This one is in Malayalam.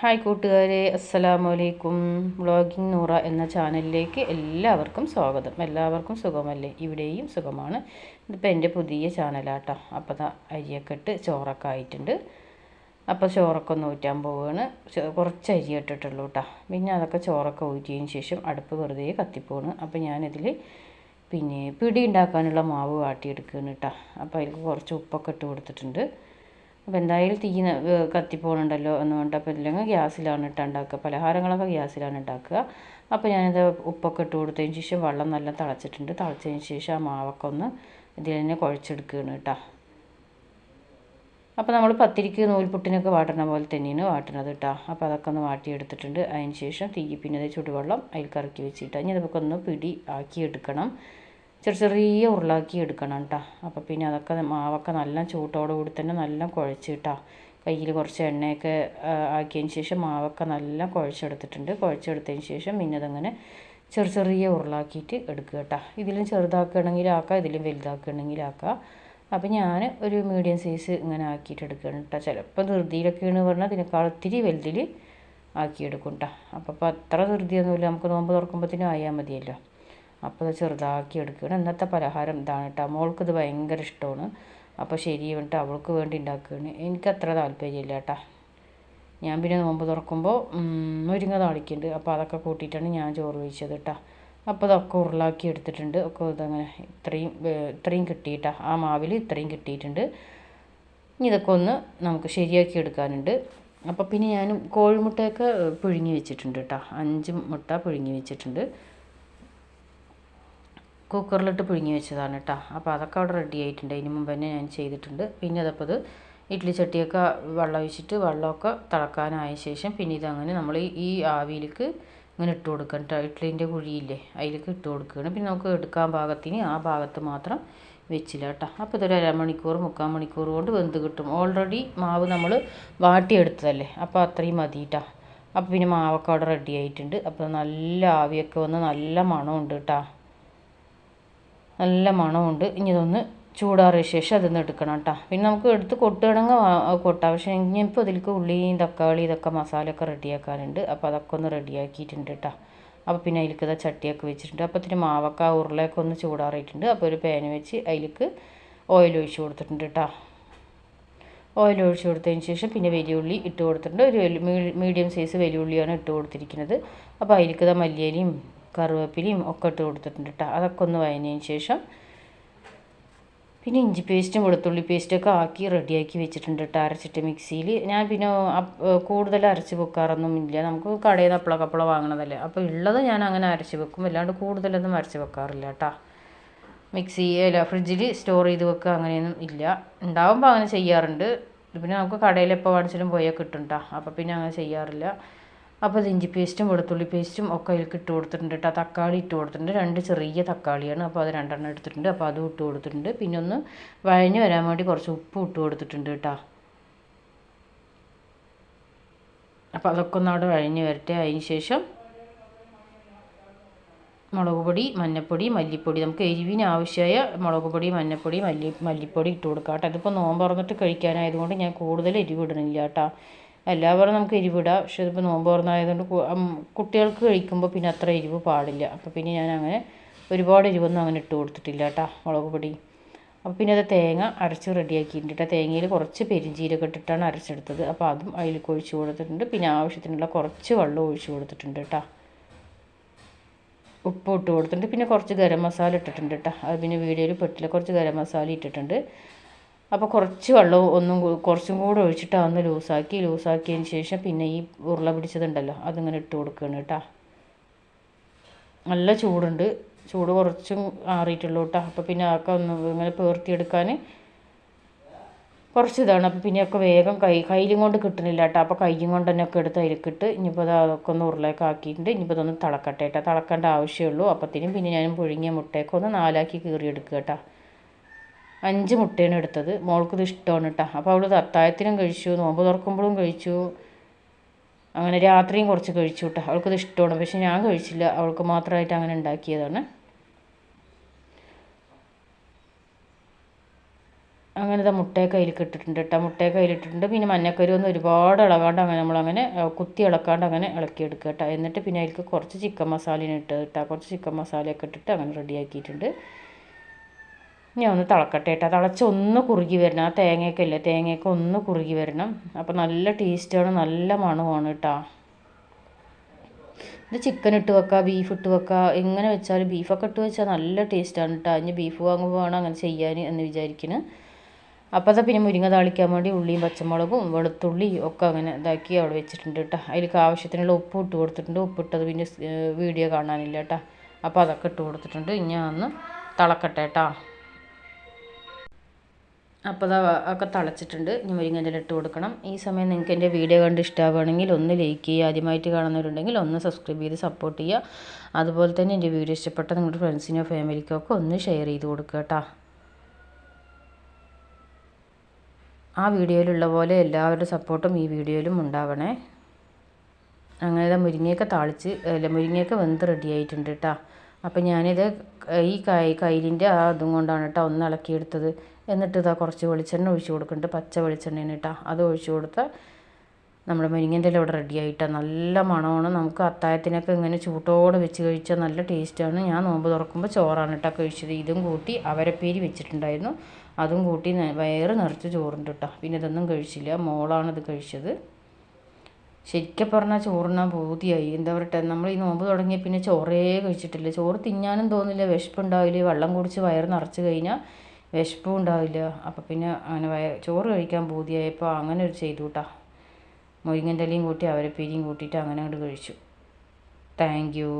ഹായ് കൂട്ടുകാരെ അസ്സലാമു അലൈക്കും വ്ളോഗിംഗ് നൂറ എന്ന ചാനലിലേക്ക് എല്ലാവർക്കും സ്വാഗതം. എല്ലാവർക്കും സുഖമല്ലേ? ഇവിടെയും സുഖമാണ്. ഇതിപ്പോൾ എന്റെ പുതിയ ചാനലാട്ടോ. അപ്പോൾ ദാ അരിയൊക്കെ ഇട്ട് ചോറൊക്കെ ആയിട്ടുണ്ട്. അപ്പോൾ ചോറൊക്കെ ഒന്ന് ഊറ്റാൻ പോവുകയാണ് കുറച്ച് അരി ഇട്ടിട്ടുള്ളൂ കേട്ടോ പിന്നെ അതൊക്കെ ചോറൊക്കെ ഊറ്റിയതിന് ശേഷം അടുപ്പ് വെറുതെ കത്തിപ്പോണ്. അപ്പോൾ ഞാനിതിൽ പിന്നെ പിടി ഉണ്ടാക്കാനുള്ള മാവ് വാട്ടിയെടുക്കുകയാണ് കേട്ടോ അപ്പോൾ അതിൽ കുറച്ച് ഉപ്പൊക്കെ ഇട്ട് കൊടുത്തിട്ടുണ്ട്. അപ്പോൾ എന്തായാലും തീ കത്തിപ്പോണുണ്ടല്ലോ എന്ന് പറഞ്ഞിട്ട് അപ്പോൾ ഇല്ലെങ്കിൽ ഗ്യാസിലാണ് ഇട്ട് ഉണ്ടാക്കുക പലഹാരങ്ങളൊക്കെ ഗ്യാസിലാണ് ഉണ്ടാക്കുക അപ്പോൾ ഞാനിത് ഉപ്പൊക്കെ ഇട്ട് കൊടുത്തതിന് ശേഷം വെള്ളം നല്ല തിളച്ചിട്ടുണ്ട്. തിളച്ചതിന് ശേഷം ആ മാവൊക്കെ ഒന്ന് ഇതിൽ തന്നെ കുഴച്ചെടുക്കുകയാണ് കേട്ടോ. അപ്പോൾ നമ്മൾ പത്തിരിക്ക് നൂൽപുട്ടിനൊക്കെ വാട്ടണ പോലെ തന്നെയാണ് വാട്ടണത് കേട്ടോ. അപ്പോൾ അതൊക്കെ ഒന്ന് വാട്ടിയെടുത്തിട്ടുണ്ട്. അതിന് ശേഷം തീ പിന്നെ ചുടുവെള്ളം അതിൽ കറക്കി വെച്ചിട്ട് ഇനി അതൊക്കെ ഒന്ന് പിടി ആക്കി എടുക്കണം ചെറിയ ചെറിയ ഉരുളാക്കി എടുക്കണം കേട്ടോ അപ്പോൾ പിന്നെ അതൊക്കെ മാവൊക്കെ നല്ല ചൂട്ടോടു കൂടി തന്നെ നല്ല കുഴച്ച് കേട്ടോ കയ്യിൽ കുറച്ച് എണ്ണയൊക്കെ ആക്കിയതിന് ശേഷം മാവൊക്കെ നല്ല കുഴച്ചെടുത്തിട്ടുണ്ട്. കുഴച്ചെടുത്തതിന് ശേഷം പിന്നെ അതങ്ങനെ ചെറിയ ചെറിയ ഉരുളാക്കിയിട്ട് എടുക്കുക കേട്ടോ ഇതിലും ചെറുതാക്കുകയാണെങ്കിൽ ആക്കാം ഇതിലും വലുതാക്കുകയാണെങ്കിൽ ആക്കാം. അപ്പോൾ ഞാൻ ഒരു മീഡിയം സൈസ് ഇങ്ങനെ ആക്കിയിട്ട് എടുക്കുകയാണ് കേട്ടോ ചിലപ്പോൾ ധൃതിയിലൊക്കെയാണ് പറഞ്ഞാൽ ഇതിനേക്കാൾ ഒത്തിരി വലുതിൽ ആക്കിയെടുക്കും കേട്ടോ അപ്പോൾ അപ്പോൾ അത്ര ധൃതിയൊന്നുമില്ല. നമുക്ക് നോമ്പ് തുറക്കുമ്പോഴത്തേനും ആയാൽ മതിയല്ലോ. അപ്പോൾ അത് ചെറുതാക്കി എടുക്കുകയാണ് ഇന്നത്തെ പലഹാരം ഇതാണ് കേട്ടോ മോൾക്ക് ഇത് ഭയങ്കര ഇഷ്ടമാണ്. അപ്പോൾ ശരി വേണ്ടിട്ട് അവൾക്ക് വേണ്ടി ഉണ്ടാക്കുകയാണ്. എനിക്ക് അത്ര താല്പര്യമില്ല കേട്ടോ ഞാൻ പിന്നെ നോമ്പ് തുറക്കുമ്പോൾ മുരിങ്ങ താളിക്കുന്നുണ്ട്. അപ്പോൾ അതൊക്കെ കൂട്ടിയിട്ടാണ് ഞാൻ ചോറ് വെച്ചത് കേട്ടോ അപ്പോൾ അതൊക്കെ ഉരുളാക്കി എടുത്തിട്ടുണ്ട്. ഒക്കെ ഇതങ്ങനെ ഇത്രയും ഇത്രയും കിട്ടിയിട്ടാ. ആ മാവിൽ ഇത്രയും കിട്ടിയിട്ടുണ്ട്. ഇനി ഇതൊക്കെ ഒന്ന് നമുക്ക് ശരിയാക്കി എടുക്കാനുണ്ട്. അപ്പോൾ പിന്നെ ഞാൻ കോഴിമുട്ടയൊക്കെ പുഴുങ്ങി വെച്ചിട്ടുണ്ട് കേട്ടോ അഞ്ച് മുട്ട പുഴുങ്ങി വെച്ചിട്ടുണ്ട്. കുക്കറിലിട്ട് പുഴുങ്ങി വെച്ചതാണ് കേട്ടോ. അപ്പോൾ അതൊക്കെ അവിടെ റെഡി ആയിട്ടുണ്ട്. അതിന് മുമ്പ് തന്നെ ഞാൻ ചെയ്തിട്ടുണ്ട്. പിന്നെ അതപ്പോൾ ഇഡ്ഡലി ചട്ടിയൊക്കെ വെള്ളം ഒഴിച്ചിട്ട് വെള്ളമൊക്കെ തിളക്കാനായ ശേഷം പിന്നെ ഇതങ്ങനെ നമ്മൾ ഈ- ഈ ആവിയിലേക്ക് ഇങ്ങനെ ഇട്ട് കൊടുക്കണം കേട്ടോ. ഇഡ്ഡലിന്റെ കുഴിയില്ലേ അതിലേക്ക് ഇട്ട് കൊടുക്കുകയാണ്. പിന്നെ നമുക്ക് എടുക്കാൻ ഭാഗത്തിന് ആ ഭാഗത്ത് മാത്രം വെച്ചില്ല കേട്ടോ. അപ്പോൾ ഇതൊരു അരമണിക്കൂർ മുക്കാൽ മണിക്കൂർ കൊണ്ട് വെന്ത് കിട്ടും. ഓൾറെഡി മാവ് നമ്മൾ വാട്ടിയെടുത്തതല്ലേ? അപ്പോൾ അത്രയും മതി കേട്ടോ. അപ്പോൾ പിന്നെ മാവൊക്കെ അവിടെ റെഡി ആയിട്ടുണ്ട്. അപ്പോൾ നല്ല ആവിയൊക്കെ വന്ന് നല്ല മണമുണ്ട് കേട്ടോ. നല്ല മണമുണ്ട്. ഇനി ഇതൊന്ന് ചൂടാറിയ ശേഷം അതൊന്ന് എടുക്കണം കേട്ടോ. പിന്നെ നമുക്ക് എടുത്ത് കൊട്ടുകയാണെങ്കിൽ കൊട്ടാം. പക്ഷേ ഇനിയിപ്പോൾ ഇതിലേക്ക് ഉള്ളിയും തക്കാളി ഇതൊക്കെ മസാലയൊക്കെ റെഡിയാക്കാനുണ്ട്. അപ്പോൾ അതൊക്കെ ഒന്ന് റെഡിയാക്കിയിട്ടുണ്ട് കേട്ടോ. അപ്പോൾ പിന്നെ അതിലേക്ക് ഇതാ ചട്ടിയൊക്കെ വെച്ചിട്ടുണ്ട്. അപ്പോൾ ഇത്തിരി മാവൊക്കെ ഉരുളയൊക്കെ ഒന്ന് ചൂടാറിയിട്ടുണ്ട്. അപ്പോൾ ഒരു പാന് വെച്ച് അതിലേക്ക് ഓയിൽ ഒഴിച്ച് കൊടുത്തിട്ടുണ്ട് കേട്ടോ. ഓയിൽ ഒഴിച്ച് കൊടുത്തതിന് ശേഷം പിന്നെ വലിയുള്ളി ഇട്ട് കൊടുത്തിട്ടുണ്ട്. ഒരു മീഡിയം സൈസ് വലിയുള്ളിയാണ് ഇട്ട് കൊടുത്തിരിക്കുന്നത്. അപ്പോൾ അതിലേക്ക് ഇതാ മല്ലിയിലയും കറിവേപ്പിലയും ഒക്കെ ഇട്ട് കൊടുത്തിട്ടുണ്ട് കേട്ടോ അതൊക്കെ ഒന്ന് വഴഞ്ഞതിന് ശേഷം പിന്നെ ഇഞ്ചി പേസ്റ്റും വെളുത്തുള്ളി പേസ്റ്റൊക്കെ ആക്കി റെഡിയാക്കി വെച്ചിട്ടുണ്ട് കേട്ടോ അരച്ചിട്ട് മിക്സിയിൽ. ഞാൻ പിന്നെ കൂടുതൽ അരച്ച് വെക്കാറൊന്നും ഇല്ല. നമുക്ക് കടയിൽ നിന്ന് അപ്പള കപ്പള വാങ്ങണതല്ലേ. അപ്പോൾ ഉള്ളത് ഞാൻ അങ്ങനെ അരച്ച് വെക്കും. അല്ലാണ്ട് കൂടുതലൊന്നും അരച്ച് വെക്കാറില്ല കേട്ടോ മിക്സി അല്ല ഫ്രിഡ്ജിൽ സ്റ്റോർ ചെയ്ത് വെക്കുക അങ്ങനെയൊന്നും ഇല്ല. ഉണ്ടാവുമ്പോൾ അങ്ങനെ ചെയ്യാറുണ്ട്. പിന്നെ നമുക്ക് കടയിൽ എപ്പോൾ വാങ്ങിച്ചാലും പോയാൽ കിട്ടും കേട്ടോ അപ്പോൾ പിന്നെ അങ്ങനെ ചെയ്യാറില്ല. അപ്പോൾ അത് ഇഞ്ചി പേസ്റ്റും വെളുത്തുള്ളി പേസ്റ്റും ഒക്കെ അതിലേക്ക് ഇട്ട് കൊടുത്തിട്ടുണ്ട് കേട്ടോ. തക്കാളി ഇട്ട് കൊടുത്തിട്ടുണ്ട്. രണ്ട് ചെറിയ തക്കാളിയാണ്. അപ്പോൾ അത് രണ്ടെണ്ണം എടുത്തിട്ടുണ്ട്. അപ്പോൾ അതും ഇട്ട് കൊടുത്തിട്ടുണ്ട്. പിന്നെ ഒന്ന് വഴഞ്ഞു വരാൻ വേണ്ടി കുറച്ച് ഉപ്പും ഇട്ട് കൊടുത്തിട്ടുണ്ട് കേട്ടോ. അപ്പോൾ അതൊക്കെ ഒന്ന് അവിടെ വഴഞ്ഞു വരട്ടെ. അതിന് ശേഷം മുളക് പൊടി മഞ്ഞൾപ്പൊടി മല്ലിപ്പൊടി. നമുക്ക് എരിവിന് ആവശ്യമായ മുളക് പൊടി മഞ്ഞൾപ്പൊടി മല്ലി മല്ലിപ്പൊടി ഇട്ട് കൊടുക്കാം കേട്ടോ. ഇതിപ്പോൾ നോമ്പ് തുറന്നിട്ട് കഴിക്കാനായതുകൊണ്ട് ഞാൻ കൂടുതൽ എരിവ് ഇടണില്ല കേട്ടോ. എല്ലാവരും നമുക്ക് എരിവിടാം. പക്ഷേ ഇതിപ്പോൾ നോമ്പ് തുറന്നായതുകൊണ്ട് കുട്ടികൾക്ക് കഴിക്കുമ്പോൾ പിന്നെ അത്ര എരിവ് പാടില്ല. അപ്പോൾ പിന്നെ ഞാൻ അങ്ങനെ ഒരുപാട് എരിവൊന്നും അങ്ങനെ ഇട്ട് കൊടുത്തിട്ടില്ല കേട്ടോ മുളക് പൊടി. അപ്പോൾ പിന്നെ അത് തേങ്ങ അരച്ച് റെഡിയാക്കിയിട്ടുണ്ട് കേട്ടോ തേങ്ങയിൽ കുറച്ച് പെരിഞ്ചീരൊക്കെ ഇട്ടിട്ടാണ് അരച്ചെടുത്തത്. അപ്പോൾ അതും അതിലേക്ക് ഒഴിച്ച് കൊടുത്തിട്ടുണ്ട്. പിന്നെ ആവശ്യത്തിനുള്ള കുറച്ച് വെള്ളം ഒഴിച്ച് കൊടുത്തിട്ടുണ്ട് കേട്ടോ ഉപ്പ് ഇട്ട് കൊടുത്തിട്ടുണ്ട്. പിന്നെ കുറച്ച് ഗരം മസാല ഇട്ടിട്ടുണ്ട് കേട്ടോ അത് പിന്നെ വീഡിയോയിൽ പെട്ടില്ല കുറച്ച് ഗരം മസാല ഇട്ടിട്ടുണ്ട്. അപ്പോൾ കുറച്ച് വെള്ളം ഒന്നും കുറച്ചും കൂടെ ഒഴിച്ചിട്ട് അതൊന്ന് ലൂസാക്കി ലൂസാക്കിയതിന് ശേഷം പിന്നെ ഈ ഉരുള പിടിച്ചതുണ്ടല്ലോ അതിങ്ങനെ ഇട്ട് കൊടുക്കുകയാണ് കേട്ടോ. നല്ല ചൂടുണ്ട്. ചൂട് കുറച്ചും ആറിയിട്ടുള്ളൂ കേട്ടോ. അപ്പോൾ പിന്നെ അതൊക്കെ ഒന്ന് ഇങ്ങനെ പേർത്തിയെടുക്കാൻ കുറച്ച് ഇതാണ്. അപ്പോൾ പിന്നെയൊക്കെ വേഗം കൈ കയ്യിലും കൊണ്ട് കിട്ടുന്നില്ല കേട്ടോ. അപ്പോൾ കയ്യും കൊണ്ട് തന്നെ ഒക്കെ എടുത്ത് അതിലേക്കിട്ട് ഇനിയിപ്പോൾ അത് അതൊക്കെ ഒന്ന് ഉരുളയൊക്കെ ആക്കിയിട്ടുണ്ട്. ഇനിയിപ്പോൾ ഇതൊന്ന് തിളക്കട്ടെ കേട്ടോ. തിളക്കേണ്ട ആവശ്യമുള്ളൂ അപ്പോഴത്തേനും പിന്നെ ഞാൻ പുഴുങ്ങിയ മുട്ടയൊക്കെ ഒന്ന് നാലാക്കി കീറിയെടുക്കുക കേട്ടോ. അഞ്ച് മുട്ടയാണ് എടുത്തത്. മോൾക്ക് ഇത് ഇഷ്ടമാണ് കേട്ടോ അപ്പോൾ അവൾ അത്താഴത്തിനും കഴിച്ചു നോമ്പ് തുറക്കുമ്പോഴും കഴിച്ചു. അങ്ങനെ രാത്രിയും കുറച്ച് കഴിച്ചു കേട്ടോ അവൾക്കത് ഇഷ്ടമാണ്. പക്ഷെ ഞാൻ കഴിച്ചില്ല. അവൾക്ക് മാത്രമായിട്ട് അങ്ങനെ ഉണ്ടാക്കിയതാണ്. അങ്ങനത്തെ മുട്ടയെ അതിലേക്ക് ഇട്ടിട്ടുണ്ട് കേട്ടോ മുട്ടയൊക്കെ അതിലിട്ടിട്ടുണ്ട്. പിന്നെ മഞ്ഞക്കരി ഒന്ന് ഒരുപാട് ഇളകാണ്ട് അങ്ങനെ നമ്മളങ്ങനെ കുത്തി ഇളക്കാണ്ട് അങ്ങനെ ഇളക്കിയെടുക്കുക കേട്ടോ എന്നിട്ട് പിന്നെ അതിലേക്ക് കുറച്ച് ചിക്കൻ മസാലയും ഇട്ട് കേട്ടോ കുറച്ച് ചിക്കൻ മസാലയൊക്കെ ഇട്ടിട്ട് അങ്ങനെ റെഡിയാക്കിയിട്ടുണ്ട് ഞാൻ ഒന്ന് തിളക്കട്ടെ കേട്ടോ തിളച്ച് ഒന്ന് കുറുകി വരണം. ആ തേങ്ങയൊക്കെ ഇല്ലേ? തേങ്ങയൊക്കെ ഒന്ന് കുറുകി വരണം. അപ്പോൾ നല്ല ടേസ്റ്റാണ് നല്ല മണമാണ് കേട്ടോ ഇത് ചിക്കൻ ഇട്ട് വെക്കുക ബീഫ് ഇട്ട് വെക്കുക എങ്ങനെ വെച്ചാലും ബീഫൊക്കെ ഇട്ട് വെച്ചാൽ നല്ല ടേസ്റ്റാണ് കേട്ടോ ഇനി ബീഫ് വാങ്ങുമ്പോൾ അങ്ങനെ ചെയ്യാൻ എന്ന് വിചാരിക്കുന്നു അപ്പോൾ അത് പിന്നെ മുരിങ്ങ താളിക്കാൻ വേണ്ടി ഉള്ളിയും പച്ചമുളകും വെളുത്തുള്ളി ഒക്കെ അങ്ങനെ ഇതാക്കി അവിടെ വെച്ചിട്ടുണ്ട് കേട്ടോ അതിലേക്ക് ആവശ്യത്തിനുള്ള ഉപ്പ് ഇട്ട് കൊടുത്തിട്ടുണ്ട്. ഉപ്പിട്ടത് പിന്നെ വീഡിയോ കാണാനില്ല കേട്ടോ അപ്പോൾ അതൊക്കെ ഇട്ട് കൊടുത്തിട്ടുണ്ട്. ഇനി ഒന്ന് തിളക്കട്ടെ കേട്ടോ അപ്പോൾ ഒക്കെ തിളച്ചിട്ടുണ്ട്. ഇനി മുരിങ്ങന്റെ ഇട്ട് കൊടുക്കണം. ഈ സമയം നിങ്ങൾക്ക് എന്റെ വീഡിയോ കണ്ട് ഇഷ്ടമാവുകയാണെങ്കിൽ ഒന്ന് ലൈക്ക് ചെയ്യുക. ആദ്യമായിട്ട് കാണുന്നവരുണ്ടെങ്കിൽ ഒന്ന് സബ്സ്ക്രൈബ് ചെയ്ത് സപ്പോർട്ട് ചെയ്യുക. അതുപോലെ തന്നെ എന്റെ വീഡിയോ ഇഷ്ടപ്പെട്ട നിങ്ങളുടെ ഫ്രണ്ട്സിനോ ഫാമിലിക്കോ ഒക്കെ ഒന്ന് ഷെയർ ചെയ്ത് കൊടുക്കുക കേട്ടോ. ആ വീഡിയോയിലുള്ള പോലെ എല്ലാവരുടെ സപ്പോർട്ടും ഈ വീഡിയോയിലും ഉണ്ടാവണേ. അങ്ങനെ മുരിങ്ങയൊക്കെ താളിച്ച് അല്ല മുരിങ്ങയൊക്കെ വെന്ത് റെഡി ആയിട്ടുണ്ട് കേട്ടോ. അപ്പം ഞാനിത് ഈ കൈ കയ്യിലിന്റെ ആ അതും കൊണ്ടാണ് കേട്ടോ ഒന്ന് ഇളക്കിയെടുത്തത്. എന്നിട്ട് ഇതാ കുറച്ച് വെളിച്ചെണ്ണ ഒഴിച്ച് കൊടുക്കുന്നുണ്ട്. പച്ച വെളിച്ചെണ്ണയാണ് കേട്ടോ. അത് ഒഴിച്ച് കൊടുത്ത് നമ്മുടെ മുരിങ്ങന്റെ ഇവിടെ റെഡി ആയിട്ടാണ് നല്ല മണമാണ്. നമുക്ക് അത്തായത്തിനൊക്കെ ഇങ്ങനെ ചൂട്ടോടെ വെച്ച് കഴിച്ചാൽ നല്ല ടേസ്റ്റാണ് ഞാൻ നോമ്പ് തുറക്കുമ്പോൾ ചോറാണ് കേട്ടോ കഴിച്ചത്. ഇതും കൂട്ടി അവരപ്പേരി വെച്ചിട്ടുണ്ടായിരുന്നു. അതും കൂട്ടി വയറ് നിറച്ച് ചോറുണ്ട് കേട്ടോ. പിന്നെ ഇതൊന്നും കഴിച്ചില്ല. മോളാണ് ഇത് കഴിച്ചത്. ശരിക്കും പറഞ്ഞാൽ ചോറിനാ ബോധിയായി എന്താ പറയട്ടെ നമ്മൾ ഈ നോമ്പ് തുടങ്ങിയ പിന്നെ ചോറേ കഴിച്ചിട്ടില്ല. ചോറ് തിന്നാനും തോന്നില്ല. വിശപ്പുണ്ടാവില്ല? വെള്ളം കുടിച്ച് വയറ് നിറച്ച് കഴിഞ്ഞാൽ വിശപ്പും ഉണ്ടാവില്ല. അപ്പം പിന്നെ അങ്ങനെ വയ ചോറ് കഴിക്കാൻ പൂതിയായപ്പോൾ അങ്ങനെ ഒരു ചെയ്തു കേട്ടോ മുരിങ്ങന്റെ ഇലയും കൂട്ടി അവരെ പിരിയും കൂട്ടിയിട്ട് അങ്ങനെ അങ്ങോട്ട് കഴിച്ചു. Thank you.